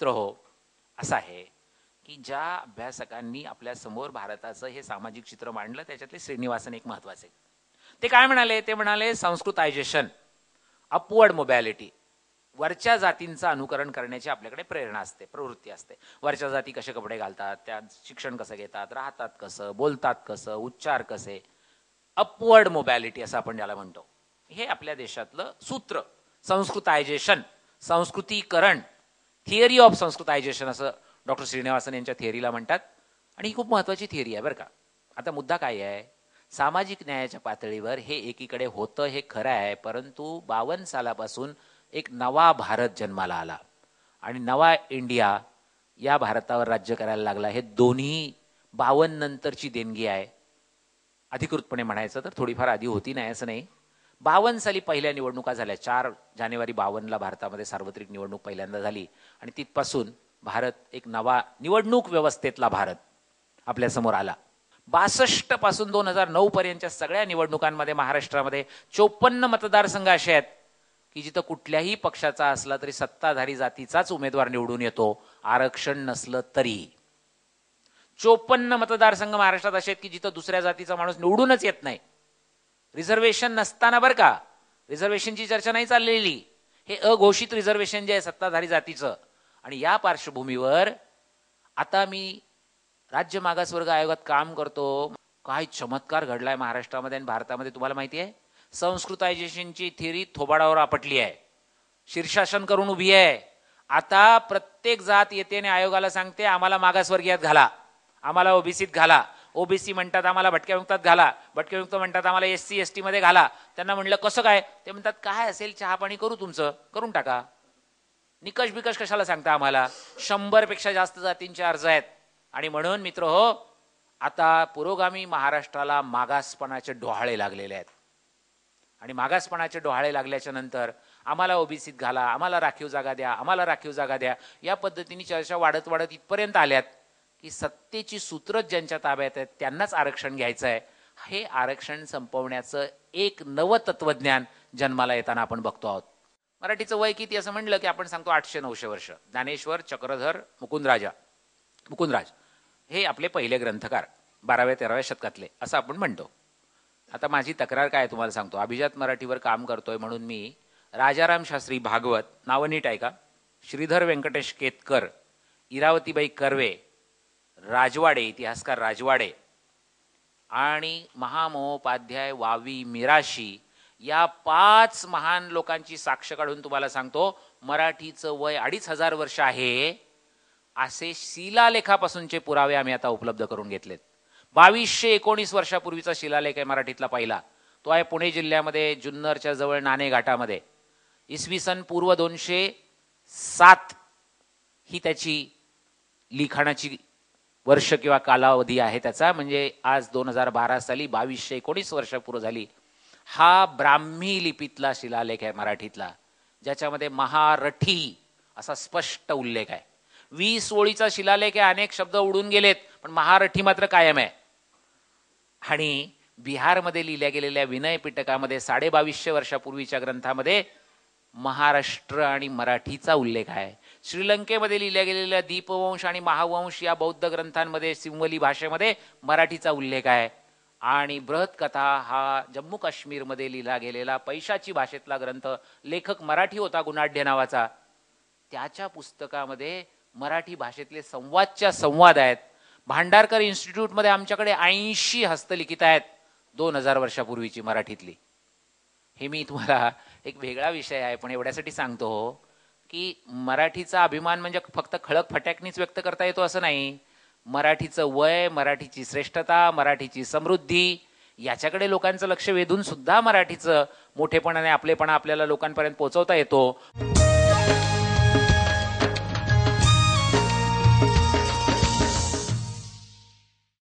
मित्र हो असं आहे की ज्या अभ्यासकांनी आपल्यासमोर भारताचं हे सामाजिक चित्र मांडलं त्याच्यातले श्रीनिवासन एक महत्त्वाचे ते काय म्हणाले? ते म्हणाले संस्कृतायझेशन अपवर्ड मोबॅलिटी वरच्या जातींचं अनुकरण करण्याची आपल्याकडे प्रेरणा असते प्रवृत्ती असते. वरच्या जाती कसे कपडे घालतात त्या शिक्षण कसं घेतात राहतात कसं बोलतात कसं उच्चार कसे? अपवर्ड मोबॅलिटी असं आपण ज्याला म्हणतो. हे आपल्या देशातलं सूत्र. संस्कृतायझेशन संस्कृतीकरण थिअरी ऑफ संस्कृतायझेशन असं डॉक्टर श्रीनिवासन यांच्या थिअरीला म्हणतात. आणि ही खूप महत्वाची थिअरी आहे बरं का. आता मुद्दा काय आहे? सामाजिक न्यायाच्या पातळीवर हे एकीकडे होतं हे खरं आहे परंतु बावन्न सालापासून एक नवा भारत जन्माला आला. आणि नवा इंडिया या भारतावर राज्य करायला लागला. हे दोन्ही बावन्न नंतरची देणगी आहे. अधिकृतपणे म्हणायचं तर थोडीफार आधी होती नाही असं नाही. बावन्न साली पहिल्या निवडणुका झाल्या. चार जानेवारी बावन्नला भारतामध्ये सार्वत्रिक निवडणूक पहिल्यांदा झाली आणि तिथपासून भारत एक नवा निवडणूक व्यवस्थेतला भारत आपल्यासमोर आला. बासष्टपासून दोन हजार नऊ पर्यंतच्या सगळ्या निवडणुकांमध्ये महाराष्ट्रामध्ये चोपन्न मतदारसंघ असे आहेत की जिथं कुठल्याही पक्षाचा असला तरी सत्ताधारी जातीचाच उमेदवार निवडून येतो आरक्षण नसलं तरी. चोपन्न मतदारसंघ महाराष्ट्रात असे आहेत की जिथं दुसऱ्या जातीचा माणूस निवडूनच येत नाही. रिझर्वेशन नसताना बरं का. रिझर्वेशनची चर्चा नाही चाललेली. हे अघोषित रिझर्वेशन जे आहे सत्ताधारी जातीचं. आणि या पार्श्वभूमीवर आता मी राज्य मागासवर्ग आयोगात काम करतो. काय चमत्कार घडलाय महाराष्ट्रामध्ये आणि भारतामध्ये तुम्हाला माहिती आहे? संस्कृतायझेशनची थिअरी थोबाडावर आपटली आहे. शीर्षासन करून उभी आहे. आता प्रत्येक जात येते आणि आयोगाला सांगते आम्हाला मागासवर्गीयात घाला. आम्हाला ओबीसीत घाला. ओबीसी म्हणतात आम्हाला भटक्या विमुक्तात घाला. भटक्या विमुक्त म्हणतात आम्हाला एस सी एस टी मध्ये घाला. त्यांना म्हणलं कसं काय? ते म्हणतात काय असेल चहा पाणी करू तुमचं. करून टाका. निकष बिकष कशाला सांगता आम्हाला? शंभरपेक्षा जास्त जातींचे अर्ज आहेत. आणि म्हणून मित्र हो आता पुरोगामी महाराष्ट्राला मागासपणाचे डोहाळे लागलेले आहेत. आणि मागासपणाचे डोहाळे लागल्याच्या नंतर आम्हाला ओबीसीत घाला आम्हाला राखीव जागा द्या आम्हाला राखीव जागा द्या. या पद्धतीने चर्चा वाढत वाढत इथपर्यंत आल्यात. की सत्तेची सूत्रच ज्यांच्या ताब्यात आहेत त्यांनाच आरक्षण घ्यायचं आहे हे आरक्षण संपवण्याचं एक नवं तत्वज्ञान जन्माला येताना आपण बघतो आहोत. मराठीचं वय किती असं म्हणलं की आपण सांगतो आठशे नऊशे वर्ष. ज्ञानेश्वर चक्रधर मुकुंदराजा. मुकुंदराज हे आपले पहिले ग्रंथकार बाराव्या तेराव्या शतकातले असं आपण म्हणतो. आता माझी तक्रार काय तुम्हाला सांगतो. अभिजात मराठीवर काम करतोय म्हणून मी राजाराम शास्त्री भागवत नावं नीट ऐका. श्रीधर व्यंकटेश केतकर इरावतीबाई कर्वे राजवाडे इतिहासकार राजवाडे आणि महामहोपाध्याय वावी मिराशी या पाच महान लोकांची साक्ष काढून तुम्हाला सांगतो मराठीचं वय अडीच हजार वर्ष आहे. असे शिलालेखापासूनचे पुरावे आम्ही आता उपलब्ध करून घेतलेत. बावीसशे एकोणीस वर्षापूर्वीचा शिलालेख आहे मराठीतला पहिला. तो आहे पुणे जिल्ह्यामध्ये जुन्नरच्या जवळ नाणे घाटामध्ये. इसवी सन पूर्व दोनशे सात ही त्याची लिखाणाची वर्ष किंवा कालावधी आहे त्याचा. म्हणजे आज दोन हजार बारा साली बावीसशे एकोणीस वर्ष पूर्ण झाली. हा ब्राह्मी लिपीतला शिलालेख आहे मराठीतला ज्याच्यामध्ये महारठी असा स्पष्ट उल्लेख आहे. वीस ओळीचा शिलालेख आहे अनेक शब्द उडून गेलेत पण महारठी मात्र कायम आहे. आणि बिहारमध्ये लिहिल्या गेलेल्या विनय पिटकामध्ये साडेबावीसशे वर्षापूर्वीच्या ग्रंथामध्ये महाराष्ट्र आणि मराठीचा उल्लेख आहे. श्रीलंकेमध्ये लिहिल्या गेलेल्या दीपवंश आणि महावंश या बौद्ध ग्रंथांमध्ये सिंवली भाषेमध्ये मराठीचा उल्लेख आहे. आणि बृहत्कथा हा जम्मू काश्मीरमध्ये लिहिला गेलेला पैशाची भाषेतला ग्रंथ. लेखक मराठी होता गुणाढ्य नावाचा. त्याच्या पुस्तकामध्ये मराठी भाषेतले संवादच्या संवाद आहेत. भांडारकर इन्स्टिट्यूटमध्ये आमच्याकडे ऐंशी हस्तलिखित आहेत दोन हजार वर्षापूर्वीची मराठीतली. हे मी तुम्हाला एक वेगळा विषय आहे पण एवढ्यासाठी सांगतो हो. की मराठीचा अभिमान म्हणजे फक्त खळक फटॅकनीच व्यक्त करता येतो असं नाही. मराठीचं वय मराठीची श्रेष्ठता मराठीची समृद्धी याच्याकडे लोकांचं लक्ष वेधून सुद्धा मराठीचं मोठेपणाने आपलेपणा आपल्याला लोकांपर्यंत पोहोचवता येतो.